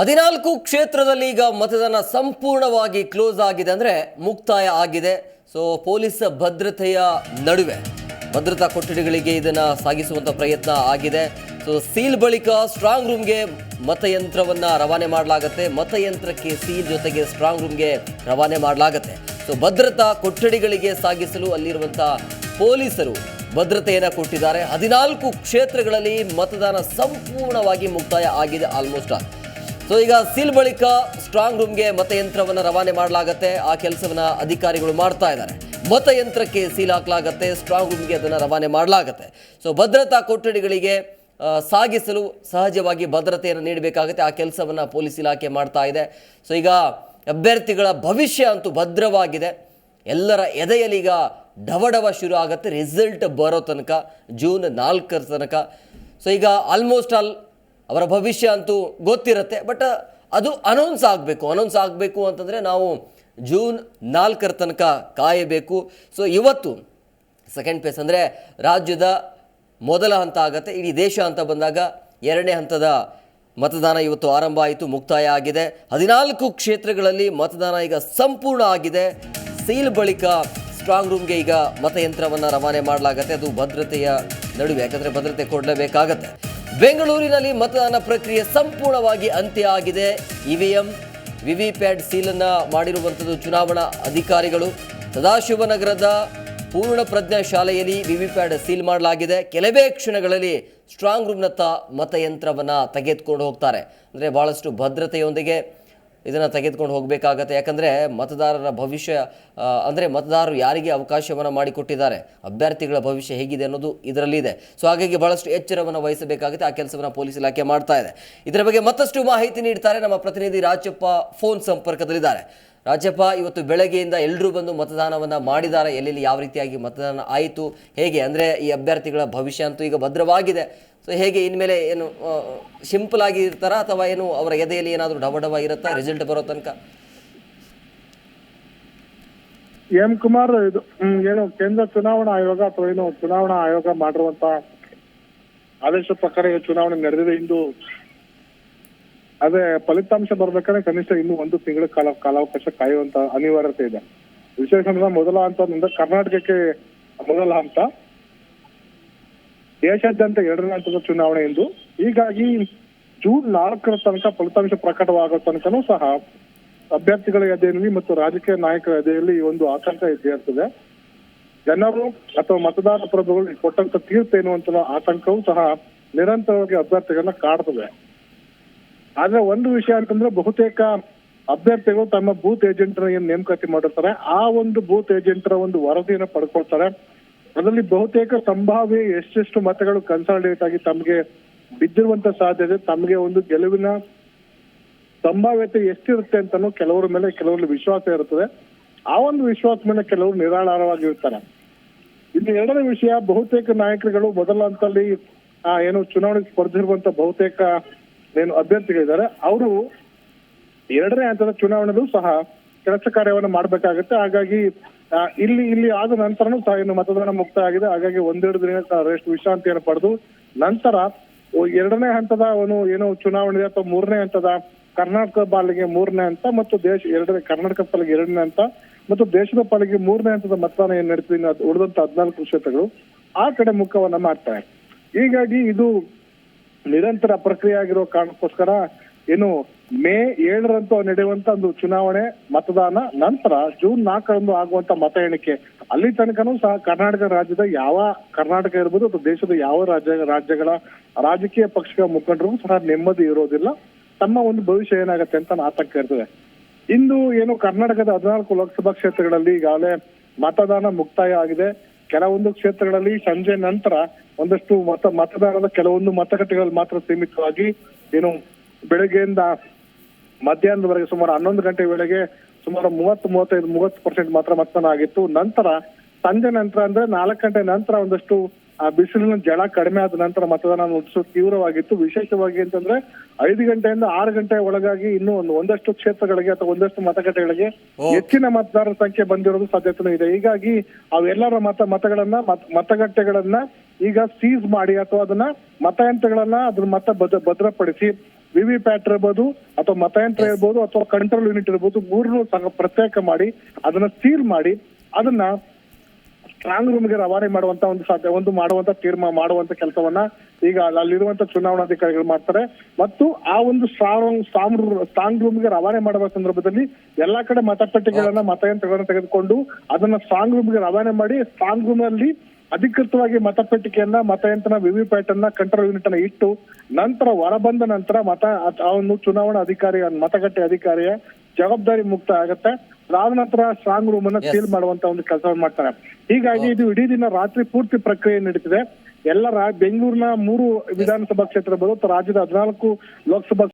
ಹದಿನಾಲ್ಕು ಕ್ಷೇತ್ರದಲ್ಲಿ ಈಗ ಮತದಾನ ಸಂಪೂರ್ಣವಾಗಿ ಕ್ಲೋಸ್ ಆಗಿದೆ ಅಂದರೆ ಮುಕ್ತಾಯ ಆಗಿದೆ. ಸೊ ಪೊಲೀಸ್ ಭದ್ರತೆಯ ನಡುವೆ ಭದ್ರತಾ ಕೊಠಡಿಗಳಿಗೆ ಇದನ್ನು ಸಾಗಿಸುವಂಥ ಪ್ರಯತ್ನ ಆಗಿದೆ. ಸೊ ಸೀಲ್ ಬಳಿಕ ಸ್ಟ್ರಾಂಗ್ ರೂಮ್ಗೆ ಮತಯಂತ್ರವನ್ನು ರವಾನೆ ಮಾಡಲಾಗುತ್ತೆ. ಮತಯಂತ್ರಕ್ಕೆ ಸೀಲ್ ಜೊತೆಗೆ ಸ್ಟ್ರಾಂಗ್ ರೂಮ್ಗೆ ರವಾನೆ ಮಾಡಲಾಗುತ್ತೆ. ಸೊ ಭದ್ರತಾ ಕೊಠಡಿಗಳಿಗೆ ಸಾಗಿಸಲು ಅಲ್ಲಿರುವಂಥ ಪೊಲೀಸರು ಭದ್ರತೆಯನ್ನು ಕೊಟ್ಟಿದ್ದಾರೆ. ಹದಿನಾಲ್ಕು ಕ್ಷೇತ್ರಗಳಲ್ಲಿ ಮತದಾನ ಸಂಪೂರ್ಣವಾಗಿ ಮುಕ್ತಾಯ ಆಗಿದೆ ಆಲ್ಮೋಸ್ಟ್ ಆಲ್ ಸೊ ಈಗ ಸೀಲ್ ಬಳಿಕ ಸ್ಟ್ರಾಂಗ್ ರೂಮ್ಗೆ ಮತಯಂತ್ರವನ್ನು ರವಾನೆ ಮಾಡಲಾಗತ್ತೆ. ಆ ಕೆಲಸವನ್ನು ಅಧಿಕಾರಿಗಳು ಮಾಡ್ತಾ ಇದ್ದಾರೆ. ಮತಯಂತ್ರಕ್ಕೆ ಸೀಲ್ ಹಾಕಲಾಗತ್ತೆ ಸ್ಟ್ರಾಂಗ್ ರೂಮ್ಗೆ ಅದನ್ನು ರವಾನೆ ಮಾಡಲಾಗತ್ತೆ. ಸೊ ಭದ್ರತಾ ಕೊಠಡಿಗಳಿಗೆ ಸಾಗಿಸಲು ಸಹಜವಾಗಿ ಭದ್ರತೆಯನ್ನು ನೀಡಬೇಕಾಗುತ್ತೆ. ಆ ಕೆಲಸವನ್ನು ಪೊಲೀಸ್ ಇಲಾಖೆ ಮಾಡ್ತಾ ಇದೆ. ಸೊ ಈಗ ಅಭ್ಯರ್ಥಿಗಳ ಭವಿಷ್ಯ ಅಂತೂ ಭದ್ರವಾಗಿದೆ. ಎಲ್ಲರ ಎದೆಯಲ್ಲಿ ಈಗ ಡವಡವ ಶುರು ಆಗುತ್ತೆ. ರಿಸಲ್ಟ್ ಬರೋ ತನಕ ಜೂನ್ ನಾಲ್ಕರ ತನಕ. ಸೊ ಈಗ ಆಲ್ಮೋಸ್ಟ್ ಆಲ್ ಅವರ ಭವಿಷ್ಯ ಅಂತೂ ಗೊತ್ತಿರುತ್ತೆ ಬಟ್ ಅದು ಅನೌನ್ಸ್ ಆಗಬೇಕು. ಅನೌನ್ಸ್ ಆಗಬೇಕು ಅಂತಂದರೆ ನಾವು ಜೂನ್ ನಾಲ್ಕರ ತನಕ ಕಾಯಬೇಕು. ಸೊ ಇವತ್ತು ಸೆಕೆಂಡ್ ಫೇಸ್ ಅಂದರೆ ರಾಜ್ಯದ ಮೊದಲ ಹಂತ ಆಗುತ್ತೆ. ಇಡೀ ದೇಶ ಅಂತ ಬಂದಾಗ ಎರಡನೇ ಹಂತದ ಮತದಾನ ಇವತ್ತು ಆರಂಭ ಆಯಿತು, ಮುಕ್ತಾಯ ಆಗಿದೆ. ಹದಿನಾಲ್ಕು ಕ್ಷೇತ್ರಗಳಲ್ಲಿ ಮತದಾನ ಈಗ ಸಂಪೂರ್ಣ ಆಗಿದೆ. ಸೀಲ್ ಬಳಿಕ ಸ್ಟ್ರಾಂಗ್ ರೂಮ್ಗೆ ಈಗ ಮತಯಂತ್ರವನ್ನು ರವಾನೆ ಮಾಡಲಾಗತ್ತೆ. ಅದು ಭದ್ರತೆಯ ನಡುವೆ, ಯಾಕಂದರೆ ಭದ್ರತೆ ಕೊಡಲೇಬೇಕಾಗತ್ತೆ. ಬೆಂಗಳೂರಿನಲ್ಲಿ ಮತದಾನ ಪ್ರಕ್ರಿಯೆ ಸಂಪೂರ್ಣವಾಗಿ ಅಂತ್ಯ ಆಗಿದೆ. ಇವಿಎಂ, ವಿವಿಪ್ಯಾಟ್ ಸೀಲನ್ನು ಮಾಡಿರುವಂಥದ್ದು ಚುನಾವಣಾ ಅಧಿಕಾರಿಗಳು. ಸದಾಶಿವನಗರದ ಪೂರ್ಣ ಪ್ರಜ್ಞಾ ಶಾಲೆಯಲ್ಲಿ ವಿವಿಪ್ಯಾಟ್ ಸೀಲ್ ಮಾಡಲಾಗಿದೆ. ಕೆಲವೇ ಕ್ಷಣಗಳಲ್ಲಿ ಸ್ಟ್ರಾಂಗ್ ರೂಮ್ನತ್ತ ಮತಯಂತ್ರವನ್ನು ತೆಗೆದುಕೊಂಡು ಹೋಗ್ತಾರೆ. ಅಂದರೆ ಭಾಳಷ್ಟು ಭದ್ರತೆಯೊಂದಿಗೆ ಇದನ್ನು ತೆಗೆದುಕೊಂಡು ಹೋಗಬೇಕಾಗತ್ತೆ. ಯಾಕಂದರೆ ಮತದಾರರ ಭವಿಷ್ಯ ಅಂದರೆ ಮತದಾರರು ಯಾರಿಗೆ ಅವಕಾಶವನ್ನು ಮಾಡಿಕೊಟ್ಟಿದ್ದಾರೆ, ಅಭ್ಯರ್ಥಿಗಳ ಭವಿಷ್ಯ ಹೇಗಿದೆ ಅನ್ನೋದು ಇದರಲ್ಲಿದೆ ಸೊ ಹಾಗಾಗಿ ಬಹಳಷ್ಟು ಎಚ್ಚರವನ್ನು ವಹಿಸಬೇಕಾಗುತ್ತೆ, ಆ ಕೆಲಸವನ್ನು ಪೊಲೀಸ್ ಇಲಾಖೆ ಮಾಡ್ತಾ ಇದೆ. ಇದರ ಬಗ್ಗೆ ಮತ್ತಷ್ಟು ಮಾಹಿತಿ ನೀಡ್ತಾರೆ ನಮ್ಮ ಪ್ರತಿನಿಧಿ ರಾಜಪ್ಪ ಫೋನ್ ಸಂಪರ್ಕದಲ್ಲಿದ್ದಾರೆ. ರಾಜಪ್ಪ ಇವತ್ತು ಬೆಳಗ್ಗೆಯಿಂದ ಎಲ್ಲರೂ ಬಂದು ಮತದಾನವನ್ನು ಮಾಡಿದ್ದಾರೆ. ಎಲ್ಲೆಲ್ಲಿ ಯಾವ ರೀತಿಯಾಗಿ ಮತದಾನ ಆಯಿತು? ಹೇಗೆ? ಅಂದರೆ ಈ ಅಭ್ಯರ್ಥಿಗಳ ಭವಿಷ್ಯ ಅಂತೂ ಈಗ ಭದ್ರವಾಗಿದೆ. ಸೊ ಹೇಗೆ ಇನ್ಮೇಲೆ ಏನು ಸಿಂಪಲ್ ಆಗಿ ಇರ್ತಾರಾ? ಅಥವಾ ಏನು ಅವರ ಎದೆಯಲ್ಲಿ ಏನಾದರೂ ಡಬ ಇರುತ್ತಾ? ರಿಸಲ್ಟ್ ಬರೋ ತನಕ? ಎಂ ಕುಮಾರ್, ಇದು ಏನು, ಕೇಂದ್ರ ಚುನಾವಣಾ ಆಯೋಗ ಅಥವಾ ಏನು, ಚುನಾವಣಾ ಆಯೋಗ ಮಾಡಿರುವಂತ ಆದೇಶ ಪ್ರಕಾರ ಚುನಾವಣೆ ನಡೆದಿದೆ. ಇಂದು ಅದೇ ಫಲಿತಾಂಶ ಬರ್ಬೇಕಾದ್ರೆ ಕನಿಷ್ಠ ಇನ್ನು ಒಂದು ತಿಂಗಳ ಕಾಲ ಕಾಲಾವಕಾಶ ಕಾಯುವಂತ ಅನಿವಾರ್ಯತೆ ಇದೆ. ವಿಶೇಷ ಮೊದಲ ಹಂತ ಕರ್ನಾಟಕಕ್ಕೆ ಮೊದಲ ಹಂತ. ದೇಶಾದ್ಯಂತ ಎರಡನೇ ಹಂತದ ಚುನಾವಣೆ ಎಂದು. ಹೀಗಾಗಿ ಜೂನ್ ನಾಲ್ಕರ ತನಕ ಫಲಿತಾಂಶ ಪ್ರಕಟವಾಗೋ ತನಕನೂ ಸಹ ಅಭ್ಯರ್ಥಿಗಳ ಎದೆಯಲ್ಲಿ ಮತ್ತು ರಾಜಕೀಯ ನಾಯಕರ ಎದೆಯಲ್ಲಿ ಈ ಒಂದು ಆತಂಕ ಇದ್ದೇ ಇರ್ತದೆ ಜನರು ಅಥವಾ ಮತದಾರ ಪ್ರಭುಗಳು ಕೊಟ್ಟಂತ ತೀರ್ಪು ಏನು ಅಂತ ಆತಂಕವೂ ಸಹ ನಿರಂತರವಾಗಿ ಅಭ್ಯರ್ಥಿಗಳನ್ನ ಕಾಡ್ತದೆ. ಆದ್ರೆ ಒಂದು ವಿಷಯ ಅಂತಂದ್ರೆ ಬಹುತೇಕ ಅಭ್ಯರ್ಥಿಗಳು ತಮ್ಮ ಬೂತ್ ಏಜೆಂಟ್ ಏನ್ ನೇಮಕಾತಿ ಮಾಡಿರ್ತಾರೆ, ಆ ಒಂದು ಬೂತ್ ಏಜೆಂಟರ ಒಂದು ವರದಿಯನ್ನು ಪಡ್ಕೊಳ್ತಾರೆ. ಅದರಲ್ಲಿ ಬಹುತೇಕ ಸಂಭಾವ್ಯ ಎಷ್ಟೆಷ್ಟು ಮತಗಳು ಕನ್ಸಾಲಿಡೇಟ್ ಆಗಿ ತಮಗೆ ಬಿದ್ದಿರುವಂತ ಸಾಧ್ಯತೆ ತಮಗೆ ಒಂದು ಗೆಲುವಿನ ಸಂಭಾವ್ಯತೆ ಎಷ್ಟಿರುತ್ತೆ ಅಂತಾನು ಕೆಲವರ ಮೇಲೆ ಕೆಲವರಲ್ಲಿ ವಿಶ್ವಾಸ ಇರುತ್ತದೆ. ಆ ಒಂದು ವಿಶ್ವಾಸ ಮೇಲೆ ಕೆಲವರು ನಿರಾಳಾರವಾಗಿರ್ತಾರೆ ಇನ್ನು ಎರಡನೇ ವಿಷಯ, ಬಹುತೇಕ ನಾಯಕರುಗಳು ಮೊದಲ ಹಂತದಲ್ಲಿ ಏನು ಚುನಾವಣೆಗೆ ಸ್ಪರ್ಧಿರುವಂತ ಬಹುತೇಕ ಏನು ಅಭ್ಯರ್ಥಿಗಳಿದ್ದಾರೆ ಅವರು ಎರಡನೇ ಹಂತದ ಚುನಾವಣೆಗೂ ಸಹ ಕೆಲಸ ಕಾರ್ಯವನ್ನು ಮಾಡಬೇಕಾಗುತ್ತೆ. ಹಾಗಾಗಿ ಇಲ್ಲಿ ಇಲ್ಲಿ ಆದ ನಂತರನೂ ಸಹ ಇನ್ನು ಮತದಾನ ಮುಕ್ತ ಆಗಿದೆ. ಹಾಗಾಗಿ ಒಂದೆರಡು ದಿನ ರೆಸ್ಟ್ ವಿಶ್ರಾಂತಿಯನ್ನು ಪಡೆದು ನಂತರ ಎರಡನೇ ಹಂತದ ಅವನು ಏನು ಚುನಾವಣೆ ಅಥವಾ ಮೂರನೇ ಹಂತದ ಕರ್ನಾಟಕ ಪಾಲಿಗೆ ಮೂರನೇ ಹಂತ ಮತ್ತು ದೇಶ ಎರಡನೇ, ಕರ್ನಾಟಕ ಪಾಲಿಗೆ ಎರಡನೇ ಹಂತ ಮತ್ತು ದೇಶದ ಪಾಲಿಗೆ ಮೂರನೇ ಹಂತದ ಮತದಾನ ಏನ್ ಅದ್ ಉಳಿದಂತ ಹದಿನಾಲ್ಕು ಕ್ಷೇತ್ರಗಳು ಆ ಕಡೆ ಮುಖವನ್ನ ಮಾಡ್ತಾರೆ ಹೀಗಾಗಿ ಇದು ನಿರಂತರ ಪ್ರಕ್ರಿಯೆ ಆಗಿರೋ ಕಾರಣಕ್ಕೋಸ್ಕರ ಏನು ಮೇ ಏಳರಂದು ನಡೆಯುವಂತ ಒಂದು ಚುನಾವಣೆ ಮತದಾನ ನಂತರ ಜೂನ್ ನಾಲ್ಕರಂದು ಆಗುವಂತ ಮತ ಎಣಿಕೆ. ಅಲ್ಲಿ ತನಕನೂ ಸಹ ಕರ್ನಾಟಕ ರಾಜ್ಯದ ಯಾವ ಕರ್ನಾಟಕ ಇರ್ಬೋದು ಅಥವಾ ದೇಶದ ಯಾವ ರಾಜ್ಯ ರಾಜ್ಯಗಳ ರಾಜಕೀಯ ಪಕ್ಷಗಳ ಮುಖಂಡರು ಸಹ ನೆಮ್ಮದಿ ಇರೋದಿಲ್ಲ. ತಮ್ಮ ಒಂದು ಭವಿಷ್ಯ ಏನಾಗುತ್ತೆ ಅಂತ ಆತಂಕ ಇರ್ತದೆ. ಇಂದು ಏನು ಕರ್ನಾಟಕದ ಹದಿನಾಲ್ಕು ಲೋಕಸಭಾ ಕ್ಷೇತ್ರಗಳಲ್ಲಿ ಈಗಾಗಲೇ ಮತದಾನ ಮುಕ್ತಾಯ ಆಗಿದೆ. ಕೆಲವೊಂದು ಕ್ಷೇತ್ರಗಳಲ್ಲಿ ಸಂಜೆ ನಂತರ ಒಂದಷ್ಟು ಮತ ಮತದಾರರ ಕೆಲವೊಂದು ಮತಗಟ್ಟೆಗಳಲ್ಲಿ ಮಾತ್ರ ಸೀಮಿತವಾಗಿ ಏನು ಬೆಳಗ್ಗೆಯಿಂದ ಮಧ್ಯಾಹ್ನದವರೆಗೆ ಸುಮಾರು ಹನ್ನೊಂದು ಗಂಟೆ ವೇಳೆಗೆ ಸುಮಾರು ಮೂವತ್ತು, ಮೂವತ್ತೈದು, ಮೂವತ್ತು ಪರ್ಸೆಂಟ್ ಮಾತ್ರ ಮತದಾನ ಆಗಿತ್ತು. ನಂತರ ಸಂಜೆ ನಂತರ ಅಂದ್ರೆ ನಾಲ್ಕು ಗಂಟೆ ನಂತರ ಒಂದಷ್ಟು ಬಿಸಿಲಿನ ಜಳ ಕಡಿಮೆ ಆದ ನಂತರ ಮತದಾನ ನಡೆಸೋ ತೀವ್ರವಾಗಿತ್ತು. ವಿಶೇಷವಾಗಿ ಅಂತಂದ್ರೆ ಐದು ಗಂಟೆಯಿಂದ ಆರು ಗಂಟೆ ಒಳಗಾಗಿ ಇನ್ನೂ ಒಂದು ಒಂದಷ್ಟು ಕ್ಷೇತ್ರಗಳಿಗೆ ಅಥವಾ ಒಂದಷ್ಟು ಮತಗಟ್ಟೆಗಳಿಗೆ ಹೆಚ್ಚಿನ ಮತದಾರರ ಸಂಖ್ಯೆ ಬಂದಿರೋದು ಸಾಧ್ಯತೆನೂ ಇದೆ. ಹೀಗಾಗಿ ಅವೆಲ್ಲರ ಮತ ಮತಗಳನ್ನ ಮತ ಮತಗಟ್ಟೆಗಳನ್ನ ಈಗ ಸೀಸ್ ಮಾಡಿ ಅಥವಾ ಅದನ್ನ ಮತಯಂತ್ರಗಳನ್ನ ಅದ್ರ ಮತ ಭದ್ರ ಭದ್ರಪಡಿಸಿ ವಿವಿ ಪ್ಯಾಟ್ ಇರ್ಬೋದು ಅಥವಾ ಮತಯಂತ್ರ ಇರ್ಬೋದು ಅಥವಾ ಕಂಟ್ರೋಲ್ ಯೂನಿಟ್ ಇರ್ಬೋದು ಮೂರನ್ನು ಪ್ರತ್ಯೇಕ ಮಾಡಿ ಅದನ್ನ ಸೀಲ್ ಮಾಡಿ ಅದನ್ನ ಸ್ಟ್ರಾಂಗ್ ರೂಮ್ಗೆ ರವಾನೆ ಮಾಡುವಂತ ಒಂದು ಸಾಧ್ಯ ಒಂದು ಮಾಡುವಂತ ತೀರ್ಮಾನ ಮಾಡುವಂತ ಕೆಲಸವನ್ನ ಈಗ ಅಲ್ಲಿ- ಅಲ್ಲಿರುವಂತ ಚುನಾವಣಾಧಿಕಾರಿಗಳು ಮಾಡ್ತಾರೆ. ಮತ್ತು ಆ ಒಂದು ಸ್ಟ್ರಾಂಗ್ ಸ್ಟ್ರಾಂಗ್ ಸ್ಟ್ರಾಂಗ್ ರೂಮ್ಗೆ ರವಾನೆ ಮಾಡುವ ಸಂದರ್ಭದಲ್ಲಿ ಎಲ್ಲಾ ಕಡೆ ಮತಪಟ್ಟಿಗಳನ್ನ ಮತಯಂತ್ರಗಳನ್ನ ತೆಗೆದುಕೊಂಡು ಅದನ್ನ ಸ್ಟ್ರಾಂಗ್ ರೂಮ್ಗೆ ರವಾನೆ ಮಾಡಿ ಸ್ಟ್ರಾಂಗ್ ರೂಮ್ ಅಲ್ಲಿ ಅಧಿಕೃತವಾಗಿ ಮತಪೆಟ್ಟಿಗೆಯನ್ನ ಮತಯಂತ್ರ ವಿವಿ ಪ್ಯಾಟ್ ಅನ್ನ ಕಂಟ್ರೋಲ್ ಯೂನಿಟ್ ಅನ್ನ ಇಟ್ಟು ನಂತರ ಹೊರಬಂದ ನಂತರ ಮತ ಅವನು ಒಂದು ಚುನಾವಣಾ ಅಧಿಕಾರಿ ಮತಗಟ್ಟೆ ಅಧಿಕಾರಿಯ ಜವಾಬ್ದಾರಿ ಮುಕ್ತ ಆಗತ್ತೆ. ಅದಾದ ನಂತರ ಸ್ಟ್ರಾಂಗ್ ರೂಮ್ ಅನ್ನ ಸೀಲ್ ಮಾಡುವಂತ ಒಂದು ಕೆಲಸವನ್ನು ಮಾಡ್ತಾರೆ. ಹೀಗಾಗಿ ಇದು ಇಡೀ ದಿನ ರಾತ್ರಿ ಪೂರ್ತಿ ಪ್ರಕ್ರಿಯೆ ನಡೀತಿದೆ. ಎಲ್ಲ ಬೆಂಗಳೂರಿನ ಮೂರು ವಿಧಾನಸಭಾ ಕ್ಷೇತ್ರ ಬರುತ್ತೆ ರಾಜ್ಯದ ಹದಿನಾಲ್ಕು ಲೋಕಸಭಾ